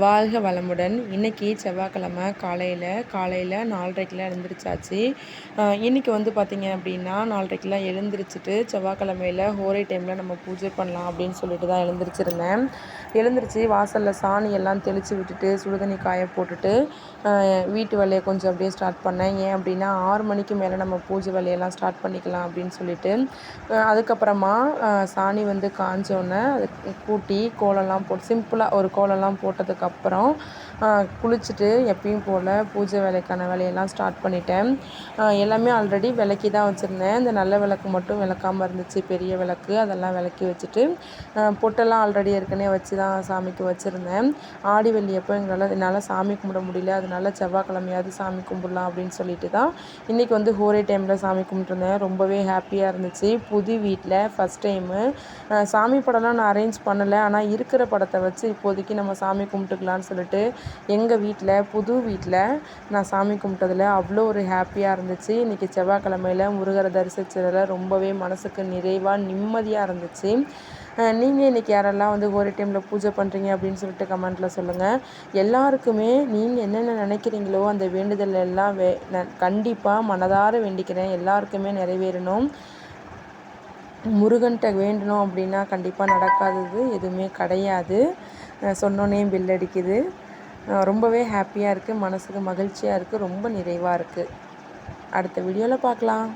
வாழ்க வளமுடன். இன்றைக்கி செவ்வாய்க்கிழமை காலையில் காலையில் நாலரைக்கெலாம் எழுந்திரிச்சாச்சு. இன்றைக்கி வந்து பார்த்திங்க அப்படின்னா நாலரைக்கெலாம் எழுந்திரிச்சிட்டு செவ்வாய்க்கிழமையில் ஹோரை டைமில் நம்ம பூஜை பண்ணலாம் அப்படின்னு சொல்லிட்டு தான் எழுந்திரிச்சிருந்தேன். எழுந்திரிச்சு வாசலில் சாணி எல்லாம் தெளித்து விட்டுட்டு சுடுதண்ணி காய போட்டுட்டு வீட்டு வேலையை கொஞ்சம் அப்படியே ஸ்டார்ட் பண்ணேன். ஏன் அப்படின்னா ஆறு மணிக்கு மேலே நம்ம பூஜை வேலையெல்லாம் ஸ்டார்ட் பண்ணிக்கலாம் அப்படின்னு சொல்லிட்டு அதுக்கப்புறமா சாணி வந்து காஞ்சோன்னே அது கூட்டி கோலம்லாம் போட்டு சிம்பிளாக ஒரு கோலம்லாம் போட்டதுக்கு அதுக்கப்புறம் குளிச்சுட்டு எப்பயும் போல் பூஜை வேலைக்கான வேலையெல்லாம் ஸ்டார்ட் பண்ணிட்டேன். எல்லாமே ஆல்ரெடி விளக்கி தான் வச்சுருந்தேன். இந்த நல்ல விளக்கு மட்டும் விளக்காமல் இருந்துச்சு பெரிய விளக்கு அதெல்லாம் விளக்கி வச்சுட்டு பொட்டெல்லாம் ஆல்ரெடி ஏற்கனவே வச்சு தான் சாமிக்கு வச்சுருந்தேன். ஆடி வெள்ளி எப்போ எங்களால் என்னால் சாமி கும்பிட முடியல. அதனால செவ்வாய்க்கிழமையாவது சாமி கும்பிட்லாம் அப்படின்னு சொல்லிட்டு தான் இன்றைக்கி வந்து ஹோரே டைமில் சாமி கும்பிட்டுருந்தேன். ரொம்பவே ஹாப்பியாக இருந்துச்சு. புது வீட்டில் ஃபஸ்ட் டைமு சாமி படம்லாம் நான் அரேஞ்ச் பண்ணலை. ஆனால் இருக்கிற படத்தை வச்சு இப்போதைக்கு நம்ம சாமி கும்பிட்டு கும்பிட்டுக்கலான்னு சொல்லிட்டு எங்கள் வீட்டில் புது வீட்டில் நான் சாமி கும்பிட்டதில் அவ்வளோ ஒரு ஹாப்பியாக இருந்துச்சு. இன்றைக்கி செவ்வாய்க்கிழமையில் முருகரை தரிசித்ததில் ரொம்பவே மனதுக்கு நிறைவாக நிம்மதியாக இருந்துச்சு. நீங்கள் இன்றைக்கி யாரெல்லாம் வந்து ஒரு டைமில் பூஜை பண்ணுறீங்க அப்படின்னு சொல்லிட்டு கமெண்ட்டில் சொல்லுங்கள் எல்லாருக்குமே நீங்கள் என்னென்ன நினைக்கிறீங்களோ அந்த வேண்டுதல் எல்லாம் வே கண்டிப்பாக மனதார வேண்டிக்கிறேன். எல்லாருக்குமே நிறைவேறணும். முருகன்கிட்ட வேண்டணும் அப்படின்னா கண்டிப்பாக நடக்காதது எதுவுமே கிடையாது. சொன்னோன்னே பில் அடிக்குது. ரொம்பவே ஹாப்பியாக இருக்குது மனதுக்கு மகிழ்ச்சியாக இருக்குது ரொம்ப நிறைவாக இருக்குது அடுத்த வீடியோவில் பார்க்கலாம்.